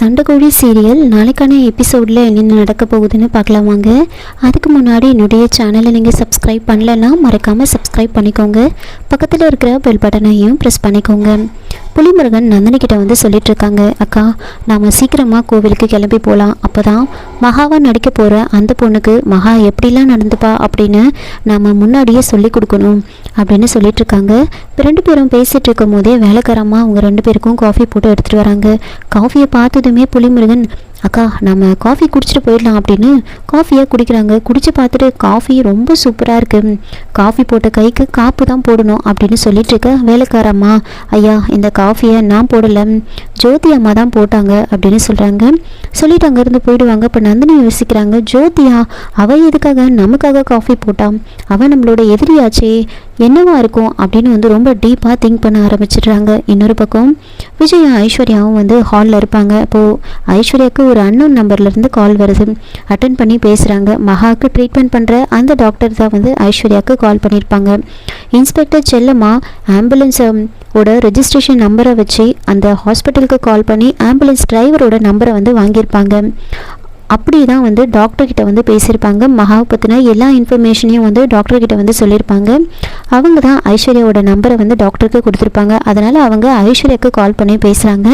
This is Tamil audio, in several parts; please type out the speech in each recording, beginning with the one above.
சண்டைக்கோழி சீரியல் நாளைக்கான எபிசோடில் என்னென்ன நடக்க போகுதுன்னு பார்க்கலாம் வாங்க. அதுக்கு முன்னாடி என்னுடைய சேனலை நீங்கள் சப்ஸ்கிரைப் பண்ணலன்னா மறக்காமல் சப்ஸ்கிரைப் பண்ணிக்கோங்க. பக்கத்தில் இருக்கிற பெல் பட்டனையும் ப்ரெஸ் பண்ணிக்கோங்க. புலிமுருகன் நந்தினிக்கிட்ட வந்து சொல்லிட்டு இருக்காங்க அக்கா நாம் சீக்கிரமாக கோவிலுக்கு கிளம்பி போகலாம் அப்போ தான் மகாவா நடிக்க போகிற அந்த பொண்ணுக்கு மகா எப்படிலாம் நடந்துப்பா அப்படின்னு நாம் முன்னாடியே சொல்லி கொடுக்கணும் அப்படின்னு சொல்லிட்டு இருக்காங்க இப்போ ரெண்டு பேரும் பேசிகிட்டு இருக்கும் போதே வேலைக்காரம்மா அவங்க ரெண்டு பேருக்கும் காஃபி போட்டு எடுத்துகிட்டு வராங்க. காஃபியை பார்த்ததுமே புலிமுருகன் அக்கா நம்ம காஃபி குடிச்சிட்டு போயிடலாம் அப்படின்னு காஃபியை குடிக்கிறாங்க. குடிச்சு பார்த்துட்டு காஃபி ரொம்ப சூப்பராக இருக்கு. காஃபி போட்ட கைக்கு காப்பு தான் போடணும் அப்படின்னு சொல்லிட்டு இருக்க வேலைக்காரம்மா. ஐயா இந்த காஃபியை நான் போடலை. ஜோதி அம்மா தான் போட்டாங்க அப்படின்னு சொல்கிறாங்க சொல்லிட்டு அங்கேருந்து போயிடுவாங்க. இப்போ நந்தினி யோசிக்கிறாங்க ஜோதியா அவள் எதுக்காக நமக்காக காஃபி போட்டான் அவன் நம்மளோட எதிரியாச்சே. என்னவா இருக்கும்? அப்படின்னு வந்து ரொம்ப டீப்பாக திங்க் பண்ண ஆரம்பிச்சிடுறாங்க. இன்னொரு பக்கம் விஜயும் ஐஸ்வர்யாவும் வந்து ஹாலில் இருப்பாங்க. இப்போது ஐஸ்வர்யாவுக்கு ஒரு அன்னோன் நம்பர்லேருந்து கால் வருது. அட்டன் பண்ணி பேசுகிறாங்க மகாவுக்கு ட்ரீட்மெண்ட் பண்ணுற அந்த டாக்டர் தான் வந்து ஐஸ்வர்யாவுக்கு கால் பண்ணியிருப்பாங்க இன்ஸ்பெக்டர் செல்லம்மா ஆம்புலன்ஸை ஓட ரெஜிஸ்ட்ரேஷன் நம்பரை வச்சு அந்த ஹாஸ்பிட்டலுக்கு கால் பண்ணி ஆம்புலன்ஸ் டிரைவரோட நம்பரை வந்து வாங்கியிருப்பாங்க. அப்படி தான் வந்து டாக்டர்கிட்ட வந்து பேசியிருப்பாங்க. மகாவை பற்றின எல்லா இன்ஃபர்மேஷனையும் வந்து டாக்டர்கிட்ட வந்து சொல்லியிருப்பாங்க. அவங்க தான் ஐஸ்வர்யாவோட நம்பரை வந்து டாக்டருக்கு கொடுத்துருப்பாங்க. அதனால் அவங்க ஐஸ்வர்யாவுக்கு கால் பண்ணி பேசுகிறாங்க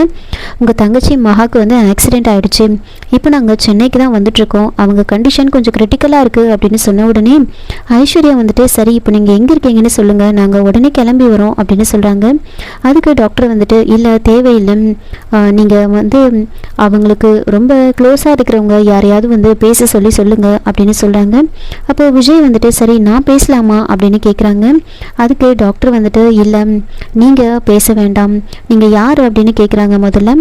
உங்கள் தங்கச்சி மகாவுக்கு வந்து ஆக்சிடென்ட் ஆகிடுச்சு இப்போ நாங்கள் சென்னைக்கு தான் வந்துட்ருக்கோம் அவங்க கண்டிஷன் கொஞ்சம் கிரிட்டிக்கலாக இருக்குது அப்படின்னு சொன்ன உடனே ஐஸ்வர்யா வந்துட்டு சரி இப்போ நீங்கள் எங்கே இருக்கீங்கன்னு சொல்லுங்கள் நாங்கள் உடனே கிளம்பி வரோம் அப்படின்னு சொல்கிறாங்க அதுக்கு டாக்டர் வந்துட்டு இல்லை தேவையில்லை. நீங்கள் வந்து அவங்களுக்கு ரொம்ப க்ளோஸாக இருக்கிறவங்க யாரையாவது வந்து பேச சொல்லி சொல்லுங்க அப்படின்னு சொல்கிறாங்க அப்போ விஜய் வந்துட்டு சரி நான் பேசலாமா? அப்படின்னு கேட்குறாங்க அதுக்கு டாக்டர் வந்துட்டு இல்லை நீங்கள் பேச வேண்டாம். நீங்கள் யார்? அப்படின்னு கேட்குறாங்க முதல்ல.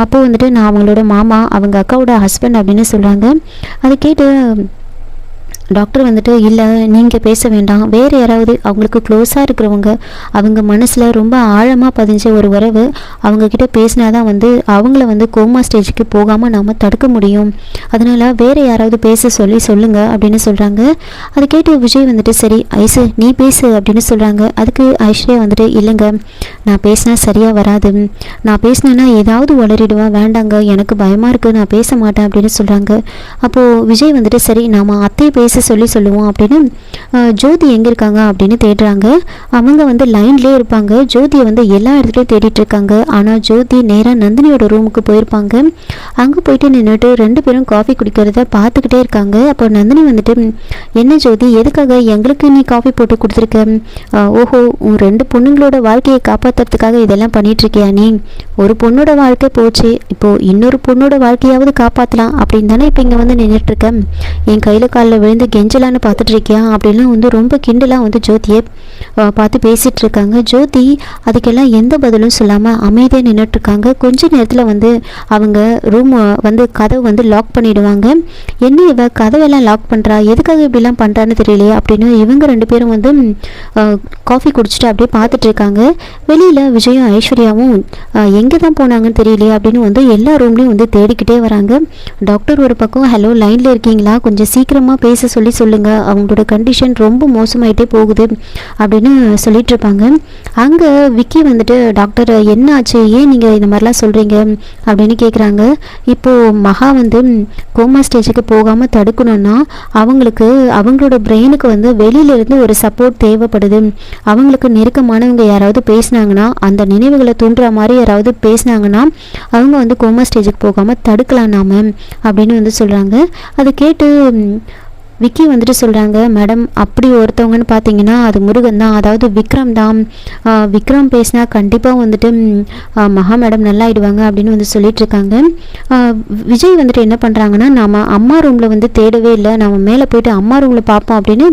அப்போ வந்துட்டு நான் அவங்களோட மாமா அவங்க அக்காவோட ஹஸ்பண்ட் அப்படின்னு சொல்கிறாங்க அதை கேட்டு டாக்டர் வந்துட்டு இல்லை நீங்கள் பேச வேண்டாம். வேறு யாராவது அவங்களுக்கு க்ளோஸாக இருக்கிறவங்க அவங்க மனசில் ரொம்ப ஆழமாக பதிஞ்ச ஒரு உறவு அவங்கக்கிட்ட பேசினா தான் வந்து அவங்கள வந்து கோமா ஸ்டேஜுக்கு போகாமல் நாம் தடுக்க முடியும். அதனால் வேறு யாராவது பேச சொல்லி சொல்லுங்கள் அப்படின்னு சொல்கிறாங்க அதை கேட்டு விஜய் வந்துட்டு சரி ஐசு நீ பேசு அப்படின்னு சொல்கிறாங்க அதுக்கு ஐஸ்வர்யா வந்துட்டு இல்லைங்க நான் பேசினா சரியாக வராது. நான் பேசினேன்னா ஏதாவது வளரிடுவேன் வேண்டாங்க எனக்கு பயமாக இருக்குது நான் பேச மாட்டேன் அப்படின்னு சொல்கிறாங்க அப்போது விஜய் வந்துட்டு சரி நாம் அத்தையை பேச சொல்லி சொல்லுவோம் அப்படின்னு ஜோதி எங்கே இருக்காங்க அப்படின்னு தேடுறாங்க. அவங்க வந்து லைன்லேயே இருப்பாங்க. ஜோதியை வந்து எல்லா இடத்துலையும் தேடிட்டு இருக்காங்க. ஆனால் ஜோதி நேராக நந்தினியோட ரூமுக்கு போயிருப்பாங்க. அங்கே போயிட்டு நின்றுட்டு ரெண்டு பேரும் காஃபி குடிக்கிறத பார்த்துக்கிட்டே இருக்காங்க. அப்போ நந்தினி வந்துட்டு என்ன ஜோதி எதுக்காக எங்களுக்கு நீ காஃபி போட்டு கொடுத்துருக்க? ஓஹோ உன் ரெண்டு பொண்ணுங்களோட வாழ்க்கையை காப்பாற்றுறதுக்காக இதெல்லாம் பண்ணிட்டு நீ? ஒரு பொண்ணோட வாழ்க்கை போச்சு. இப்போ இன்னொரு பொண்ணோட வாழ்க்கையாவது காப்பாற்றலாம் அப்படின்னு தானே இப்போ இங்கே வந்து நின்றுட்டுருக்கேன் என் கையில் காலில் விழுந்து கெஞ்சலான்னு பார்த்துட்ருக்கியா? அப்படின்லாம் வந்து ரொம்ப கிண்டலாக வந்து ஜோதியை பார்த்து பேசிகிட்டு இருக்காங்க ஜோதி அதுக்கெல்லாம் எந்த பதிலும் சொல்லாமல் அமைதியாக நின்றுட்டுருக்காங்க கொஞ்ச நேரத்தில் வந்து அவங்க ரூம் வந்து கதவு வந்து லாக் பண்ணிவிடுவாங்க என்ன இவ கதவெல்லாம் லாக் பண்ணுறா எதுக்காக இப்படிலாம் பண்ணுறான்னு தெரியலையே அப்படின்னு இவங்க ரெண்டு பேரும் வந்து காஃபி குடிச்சிட்டு அப்படியே பார்த்துட்ருக்காங்க. வெளியில் விஜயும் ஐஸ்வர்யாவும் எங்கே தான் போனாங்கன்னு தெரியலையே அப்படின்னு வந்து எல்லா ரூம்லேயும் வந்து தேடிக்கிட்டே வராங்க. டாக்டர் ஒரு பக்கம் ஹலோ லைனில் இருக்கீங்களா? கொஞ்சம் சீக்கிரமாக பேச சொல்லி சொல்லுங்கள் அவங்களோட கண்டிஷன் ரொம்ப மோசமாயிட்டே போகுது அப்படின்னு சொல்லிட்டு இருப்பாங்க. அங்கே விக்கி வந்துட்டு டாக்டர் என்ன ஆச்சு? ஏன் நீங்கள் இந்த மாதிரிலாம் சொல்கிறீங்க அப்படின்னு கேட்குறாங்க இப்போது மகா வந்து கோமா ஸ்டேஜுக்கு போகாமல் தடுக்கணும்னா அவங்களுக்கு அவங்களோட பிரெயினுக்கு வந்து வெளியிலேருந்து ஒரு சப்போர்ட் தேவைப்படுது. அவங்களுக்கு நெருக்கமானவங்க யாராவது பேசுனாங்கன்னா அந்த நினைவுகளை தூண்டுற மாதிரி யாராவது பேசுனாங்கன்னா அவங்க வந்து கோமா ஸ்டேஜுக்கு போகாமல் தடுக்கலாம் நாம அப்படின்னு வந்து சொல்கிறாங்க அதை கேட்டு விக்கி வந்துட்டு சொல்கிறாங்க மேடம் அப்படி ஒருத்தவங்கன்னு பார்த்தீங்கன்னா அது முருகன் தான். அதாவது விக்ரம் தான். விக்ரம் பேசினா கண்டிப்பாக வந்துட்டு மகா மேடம் நல்லா ஆயிடுவாங்க அப்படின்னு வந்து சொல்லிட்டு இருக்காங்க. விஜய் வந்துட்டு என்ன பண்ணுறாங்கன்னா நாம அம்மா ரூமில் வந்து தேடவே இல்லை. நாம் மேலே போயிட்டு அம்மா ரூமில் பார்ப்போம் அப்படின்னு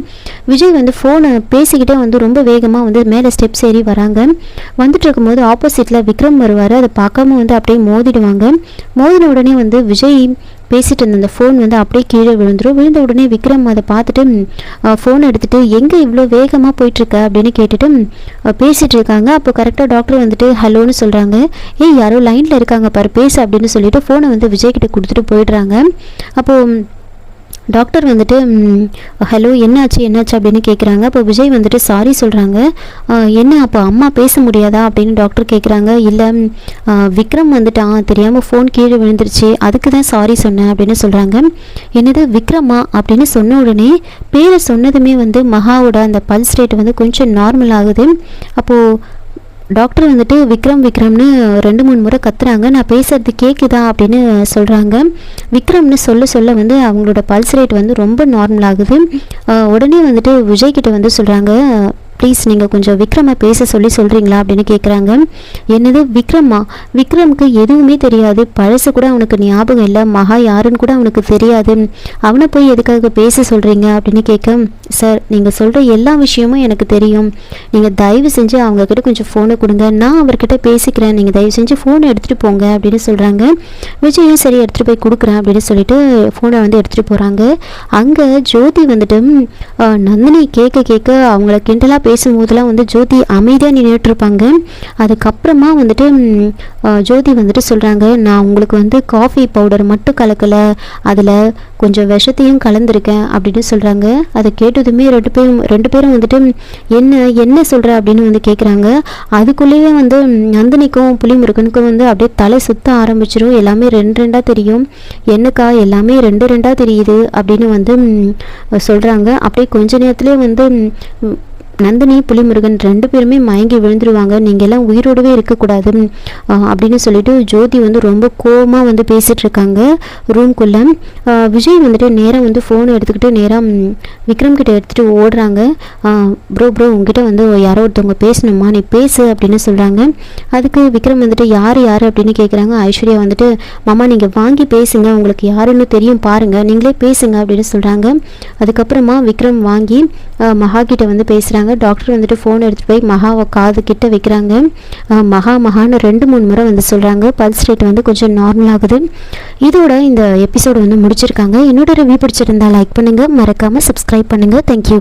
விஜய் வந்து ஃபோனை பேசிக்கிட்டே வந்து ரொம்ப வேகமாக வந்து மேலே ஸ்டெப்ஸ் ஏறி வராங்க. வந்துட்டு இருக்கும்போது ஆப்போசிட்டில் விக்ரம் வருவார். அதை பார்க்காம வந்து அப்படியே மோதிடுவாங்க. மோதின உடனே வந்து விஜய் பேசிட்டு இருந்த அந்த ஃபோன் வந்து அப்படியே கீழே விழுந்துடும் விழுந்த உடனே விக்ரம் அதை பார்த்துட்டு ஃபோன் எடுத்துகிட்டு எங்கே இவ்வளோ வேகமாக போயிட்டுருக்க? அப்படின்னு கேட்டுட்டு பேசிகிட்டு இருக்காங்க. அப்போ கரெக்டாக டாக்டர் வந்துட்டு ஹலோன்னு சொல்கிறாங்க ஏய் யாரோ லைனில் இருக்காங்க பாரு பேசு அப்படின்னு சொல்லிட்டு ஃபோனை வந்து விஜய்கிட்ட கொடுத்துட்டு போயிடுறாங்க. அப்போது டாக்டர் வந்துட்டு ஹலோ என்னாச்சு என்னாச்சு? அப்படின்னு கேட்குறாங்க அப்போ விஜய் வந்துட்டு சாரி சொல்கிறாங்க என்ன அப்போ அம்மா பேச முடியாதா? அப்படின்னு டாக்டர் கேட்குறாங்க இல்லை விக்ரம் வந்துட்டான் தெரியாமல் ஃபோன் கீழே விழுந்துருச்சு. அதுக்கு தான் சாரி சொன்னேன் அப்படின்னு சொல்கிறாங்க என்னது விக்ரமா? அப்படின்னு சொன்ன உடனே பேரை சொன்னதுமே வந்து மகாவோட அந்த பல்ஸ் ரேட் வந்து கொஞ்சம் நார்மல் ஆகுது. அப்போது டாக்டர் வந்துட்டு விக்ரம் விக்ரம்னு ரெண்டு மூணு முறை கத்துறாங்க. நான் பேசுறது கேட்குதா அப்படின்னு சொல்கிறாங்க விக்ரம்னு சொல்ல சொல்ல வந்து அவங்களோட பல்ஸ் ரேட் வந்து ரொம்ப நார்மல் ஆகுது. உடனே வந்துட்டு விஜய் கிட்ட வந்து சொல்கிறாங்க ப்ளீஸ் நீங்கள் கொஞ்சம் விக்ரமை பேச சொல்லி சொல்கிறீங்களா அப்படின்னு கேட்குறாங்க என்னது விக்ரமா? விக்ரமுக்கு எதுவுமே தெரியாது. பழசு கூட அவனுக்கு ஞாபகம் இல்லை. மகா யாருன்னு கூட அவனுக்கு தெரியாது. அவனை போய் எதுக்காக பேச சொல்கிறீங்க அப்படின்னு கேட்க சார் நீங்கள் சொல்கிற எல்லா விஷயமும் எனக்கு தெரியும். நீங்கள் தயவு செஞ்சு அவங்கக்கிட்ட கொஞ்சம் ஃபோனை கொடுங்க. நான் அவர்கிட்ட பேசிக்கிறேன். நீங்கள் தயவு செஞ்சு ஃபோனை எடுத்துகிட்டு போங்க அப்படின்னு சொல்கிறாங்க விஜயும் சரி எடுத்துகிட்டு போய் கொடுக்குறேன் அப்படின்னு சொல்லிட்டு ஃபோனை வந்து எடுத்துகிட்டு போகிறாங்க அங்கே ஜோதி வந்துட்டு நந்தினி கேட்க கேட்க அவங்கள கிண்டலாக பேசும்போதெல்லாம் வந்து ஜோதி அமைதியாக நின்றுட்டு இருப்பாங்க அதுக்கப்புறமா வந்துட்டு ஜோதி வந்துட்டு சொல்கிறாங்க நான் உங்களுக்கு வந்து காஃபி பவுடர் மட்டும் கலக்கலை அதில் கொஞ்சம் விஷத்தையும் கலந்துருக்கேன் அப்படின்னு சொல்கிறாங்க அதை கேட்டதுமே ரெண்டு பேரும் ரெண்டு பேரும் வந்துட்டு என்ன என்ன சொல்கிற அப்படின்னு வந்து கேட்குறாங்க அதுக்குள்ளேயே வந்து நந்தினிக்கும் புளிமுருகனுக்கும் வந்து அப்படியே தலை சுத்த ஆரம்பிச்சிடும் எல்லாமே ரெண்டு ரெண்டாக தெரியும். என்னக்கா எல்லாமே ரெண்டு ரெண்டாக தெரியுது அப்படின்னு வந்து சொல்கிறாங்க அப்படியே கொஞ்ச நேரத்துலேயே வந்து நந்தினி புலிமுருகன் ரெண்டு பேருமே மயங்கி விழுந்துருவாங்க. நீங்கள் எல்லாம் உயிரோடவே இருக்கக்கூடாது அப்படின்னு சொல்லிட்டு ஜோதி வந்து ரொம்ப கோவமாக வந்து பேசிகிட்டு இருக்காங்க ரூம்குள்ளே விஜய் வந்துட்டு நேராக வந்து ஃபோன் எடுத்துக்கிட்டு நேராக விக்ரம் கிட்ட எடுத்துகிட்டு ஓடுறாங்க. ப்ரோ ப்ரோ உங்ககிட்ட வந்து யாரோ ஒருத்தவங்க பேசணுமா? நீ பேசு அப்படின்னு சொல்கிறாங்க அதுக்கு விக்ரம் வந்துட்டு யார் யார்? அப்படின்னு கேட்குறாங்க ஐஸ்வர்யா வந்துட்டு மாமா நீங்கள் வாங்கி பேசுங்க. உங்களுக்கு யாருன்னு தெரியும் பாருங்கள் நீங்களே பேசுங்க அப்படின்னு சொல்கிறாங்க அதுக்கப்புறமா விக்ரம் வாங்கி ஆஹ், மகா கிட்ட வந்து பேசுகிறாங்க டாக்டர் வந்துட்டு ஃபோன் எடுத்துகிட்டு போய் மகாவை காது கிட்ட வைக்கிறாங்க. மகா மகான்னு ரெண்டு மூணு முறை வந்து சொல்கிறாங்க பல்ஸ் ரேட் வந்து கொஞ்சம் நார்மல் ஆகுது. இதோட இந்த எபிசோடு வந்து முடிச்சிருக்காங்க. என்னோட ரிவ்யூ பிடிச்சிருந்தா லைக் பண்ணுங்கள் மறக்காமல் சப்ஸ்கிரைப் பண்ணுங்கள் தேங்க்யூ